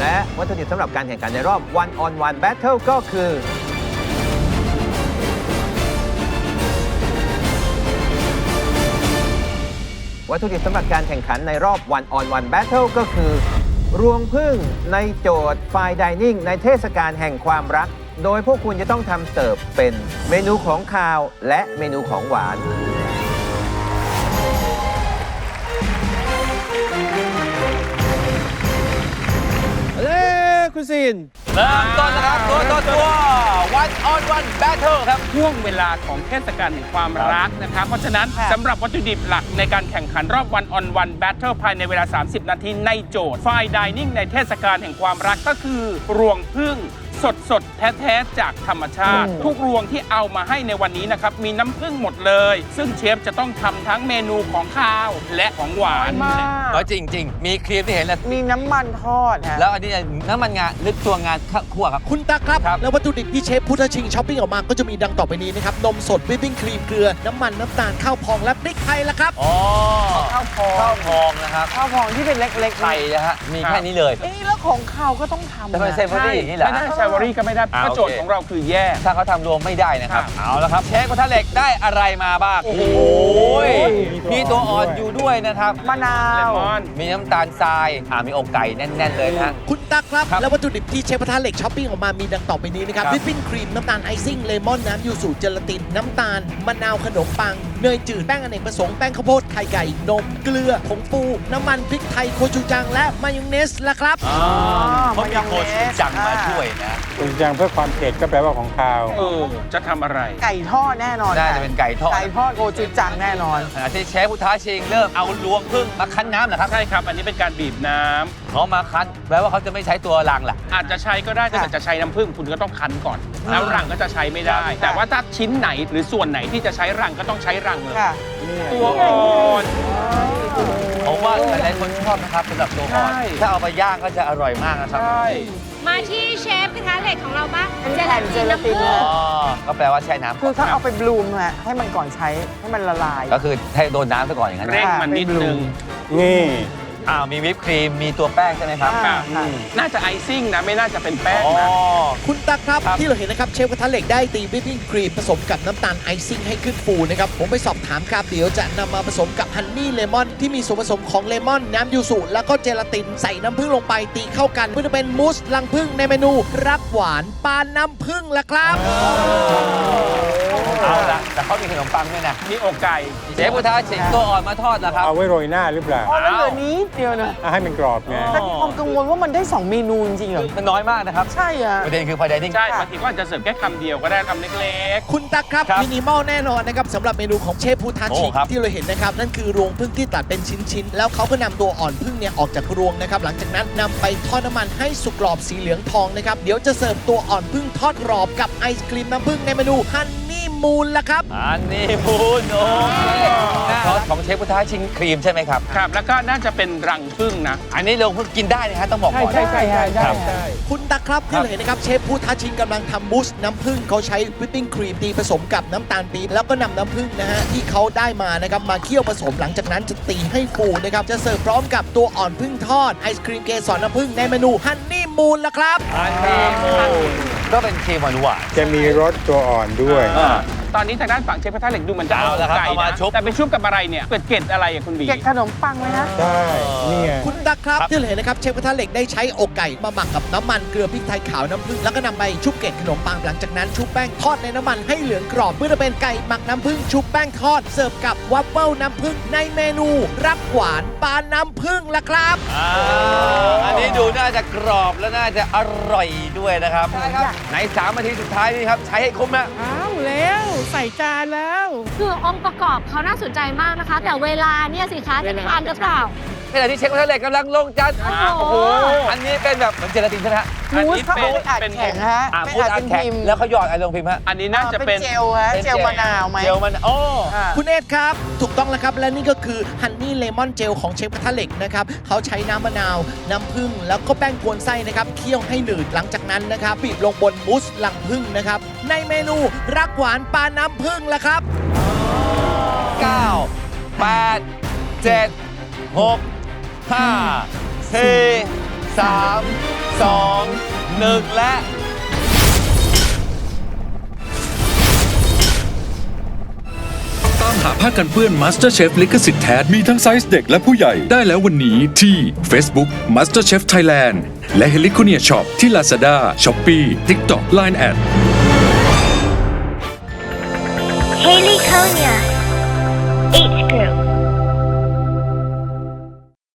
และวัตถุดิบสำหรับการแข่งขันในรอบ one on one battle ก็คือ วัตถุดิบสำหรับการแข่งขันในรอบ one on one battle ก็คือ รวงพึ่งในโจทย์ไฟดิเนิ่งในเทศกาลแห่งความรัก โดยพวกคุณจะต้องทำเสิร์ฟเป็นเมนูของคาวและเมนูของหวาน คุณซินเริ่มต้นนะครับตัวต่อตัว one on one battle ครับช่วงเวลาของเทศกาลแห่งความรักนะครับ เพราะฉะนั้นสำหรับวัตถุดิบหลักในการแข่งขันรอบวันออนวันแบทเทิลภายในเวลา 30 นาทีในโจทย์ไฟดิเนิ่งในเทศกาลแห่งความรักก็คือรวงพึ่ง สดสดๆ แท้ๆ จากธรรมชาติ ทุกรวงที่เอามาให้ในวันนี้นะครับ มีน้ำผึ้งหมดเลย ซึ่งเชฟจะต้องทำทั้งเมนูของคาวและของหวานมากเออจริง ๆ มีครีมที่เห็นแล้ว มีน้ำมันทอดฮะ แล้วอันนี้น้ำมันงาลึกตัวงานคั่วครับ คุณตั๊กครับ ครับ แล้ววัตถุดิบที่เชฟพุทธชิงช้อปปิ้งออกมาก็จะมีดังต่อไปนี้นะครับ นมสดวิปปิ้งครีมเกลือ น้ำมันน้ำตาลข้าวพองและพริกไทยละครับ อ๋อข้าวพองข้าวพองนะครับข้าวพองที่เป็นเล็กๆไข่นะฮะมีแค่นี้เลย เอ๊ะแล้วของข้าวก็ต้องทำจะเป็นนะเซฟเวอรี่อย่างนี้เหรอ ไม่ได้ไซวอรี่ก็ไม่ได้อ่าเพราะโจทโอย์เค ของเราคือแยกถ้าเขาทำรวมไม่ได้นะครับครับ เอาละครับเชฟกระทะเหล็กได้อะไรมาบ้าง โอ้โหมีตัวอ่อนอยู่ด้วยนะครับ มะนาเลว มอน มีน้ำตาลทราย อ่ามีอกไก่แน่น ๆ เลยนะฮะคุณตั๊กครับ ครับแล้ววัตถุดิบที่เชฟกระทะเหล็กช้อปปิ้งออกมามีดังต่อไปนี้นะครับครับ วิปปิ้งครีม น้ำตาลไอซิ่ง เลมอน น้ำยูสุเจลาติน น้ำตาล มะนาวขนมปัง เนยจืด แป้งอเนกประสงค์ แป้งข้าวโพด ไข่ไก่ นม เกลือ ผงฟู น้ำมัน พริกไทย โคชูจัง และมายองเนสละครับเขามีโคชูจังมาช่วยนะคุณจังเพื่อความเผ็ดก็แปลว่าของคาว เออจะทำอะไร ไก่ทอดแน่นอนน่าค่จะเป็นไก่ทอด ไก่ทอดโกจูจังแน่นอน ขณะที่เชฟพุทธาชิงเริ่มเอาลวงพึ่งมาคั้นน้ำเหรอครับใช่ครับ อันนี้เป็นการบีบน้ำเขามาคั้นแปลว่าเขาจะไม่ใช้ตัวรังล่ะ อาจจะใช้ก็ได้ถ้าเกิดจะใช้น้ำผึ้งคุณก็ต้องคั้นก่อน แล้วรังก็จะใช้ไม่ได้ ค่ะ แต่ว่าถ้าชิ้นไหนหรือส่วนไหนที่จะใช้รังก็ต้องใช้รังเลยค่ะตัวอ่อน ผมว่าหลายๆคนชอบนะครับสำหรับตัวอ่อนใช่ ถ้าเอาไปย่างก็จะอร่อยมากนะครับใช่มาที่เชฟกระทะเหล็กของเราบ้างเป็นแผ่นเจลาติน อ๋อก็แปลว่าแช่น้ำคือถ้าเอาไปบลูมฮะให้มันก่อนใช้ให้มันละลาย ก็คือให้โดนน้ำซะก่อนอย่างนั้นเร่งนะมันนิดนึงนี่ อ้าวมีวิปครีมมีตัวแป้งใช่ไหมครับอ่าค่ะน่าจะไอซิ่งนะไม่น่าจะเป็นแป้งอ๋อ นะ คุณตั๊กครับครับ ที่เราเห็นนะครับเชฟกระทะเหล็กได้ตีวิปปิ้งครีมผสมกับน้ำตาลไอซิ่งให้ขึ้นฟูนะครับผมไปสอบถามครับเดี๋ยวจะนำมาผสมกับฮันนี่เลมอนที่มีส่วนผสมของเลมอนน้ำยูสุแล้วก็เจลาตินใส่น้ำผึ้งลงไปตีเข้ากันเพื่อจะเป็นมูสลังผึ้งในเมนู รักหวานปานน้ำผึ้งละครับ เอาละแต่เขามีขนมปังด้วยนะมีอกไก่เชฟพุทธาชิงตัวอ่อนมาทอดเหรอครับเอาไว้โรยหน้าหรือเปล่าอ๋อแล้วเหลือนี้เดียวนะอะให้มันกรอบไงแต่มีความกังวลว่ามันได้2เมนูจริงๆเหรอมันน้อยมากนะครับ ใช่อะประเด็นคือพายไดนิ่งใช่บางทีก็อาจจะเสิร์ฟแค่คำเดียวก็ได้คำเล็กคุณตั๊กครับครับมินิมอลแน่นอนนะครับสำหรับเมนูของเชฟพุทธาชิโอ้ครับที่เราเห็นนะครับนั่นคือรวงผึ้งที่ตัดเป็นชิ้นๆแล้วเขาก็นำตัวอ่อนผึ้งเนี่ยออกจากรวงนะครับหลังจากนั้นนำไปทอดน้ำมันให้สุกกรอบสีเหลืองทองนะครับเดี๋ยวจะเสิร์ฟตัวอ่อนผึ้งทอดกรอบกับไอศครีมน้ำผึ้งในเมนูฮันนี่ มูนละครับ อันนี้พูนโอเคซอสของเชฟพุทธาชิงครีมใช่ไหมครับๆครับ แล้วก็น่าจะเป็นรังผึ้งนะ อันนี้ลงเพิ่งกินได้นะฮะต้องบอกก่อน ใช่ใช่ใช่ใช่ครับคุณตักครับที่เราเห็นนะครับเชฟผู้ท้าชิงกำลังทำมูสน้ำผึ้งเขาใช้วิปปิ้งครีมตีผสมกับน้ำตาลปี๊บแล้วก็นำน้ำผึ้งนะฮะที่เขาได้มานะครับมาเคี่ยวผสมหลังจากนั้นจะตีให้ฟูนะครับจะเสิร์ฟพร้อมกับตัวอ่อนผึ้งทอดไอศครีมเกสรน้ำผึ้งในเมนูฮันนี่มูนละครับ อันนี้มูน ก็เป็นครีมหวานหวานจะมีรสตัวอ่อนด้วย อ่า ตอนนี้ทางด้านฝั่งเชฟกระทะเหล็กดูเหมันจะเอาละครับไก่เอามานะชุบ แต่ไปชุบกับอะไรเนี่ยเกล็ดเกล็ดอะไรอะคุณหวีเก็บขนมปังไหมฮะใช่นี่ไง คุณตักครับครับที่เราเห็นนะครับเชฟกระทะเหล็กได้ใช้อกไก่มาหมักกับน้ำมันเกลือพริกไทยขาวน้ำผึ้งแล้วก็นำไปชุบเกล็ดขนมปังหลังจากนั้นชุบแป้งทอดในน้ำมันให้เหลืองกรอบเพื่อจะเป็นไก่หมักน้ำผึ้งชุบแป้งทอดเสิร์ฟกับวัฟเฟิลน้ำผึ้งในเมนู รักหวานปานน้ำผึ้งละครับ อ่าอันนี้ดูน่าจะกรอบและน่าจะอร่อยด้วยนะครับใช่ครับ ใน3นาทีสุดท้ายนี้ครับ ใช้ให้คุ้มนะอ้าวแล้วใส่จานแล้ว คือองค์ประกอบเขาน่าสนใจมากนะคะ แต่เวลาเนี่ยสิคะจะทานหรือเปล่า ขณะที่เช็ควัฒนเล็กกำลังลงจานโอ้โห อันนี้เป็นแบบเหมือนเจลาตินใช่ไหมฮะมูสเขาไอัดแข็งฮะไม่พูดอัดนแข็งแล้วเขาหยอดอะไรลงพิมพ์ฮะ อันนี้น่าจะเป็นเจลฮะเจลมะนาวไหมเจลมันโอ้คุณเอสครับ ถูกต้องแล้วครับ และนี่ก็คือฮันนี่เลมอนเจลของเชฟกระทะเหล็กนะครับเขาใช้น้ำมะนาว น้ำผึ้งแล้วก็แป้งกวนไส้นะครับเคี่ยวให้หนืดหลังจากนั้นนะครับบีบลงบนมูสหลังผึ้งนะครับ ในเมนูรักหวานปลาน้ำผึ้งละครับ เก้าแปดเจ็ดหก 4 3 2 1 และ ตามหาผ้ากันเปื้อน MasterChef ลิขสิทธิ์แท้ มีทั้งไซส์เด็กและผู้ใหญ่ได้แล้ววันนี้ที่ Facebook MasterChef Thailand และ h e l i c o n i a Shop ที่ Lazada, Shopee, TikTok, Line@ Haley Konya.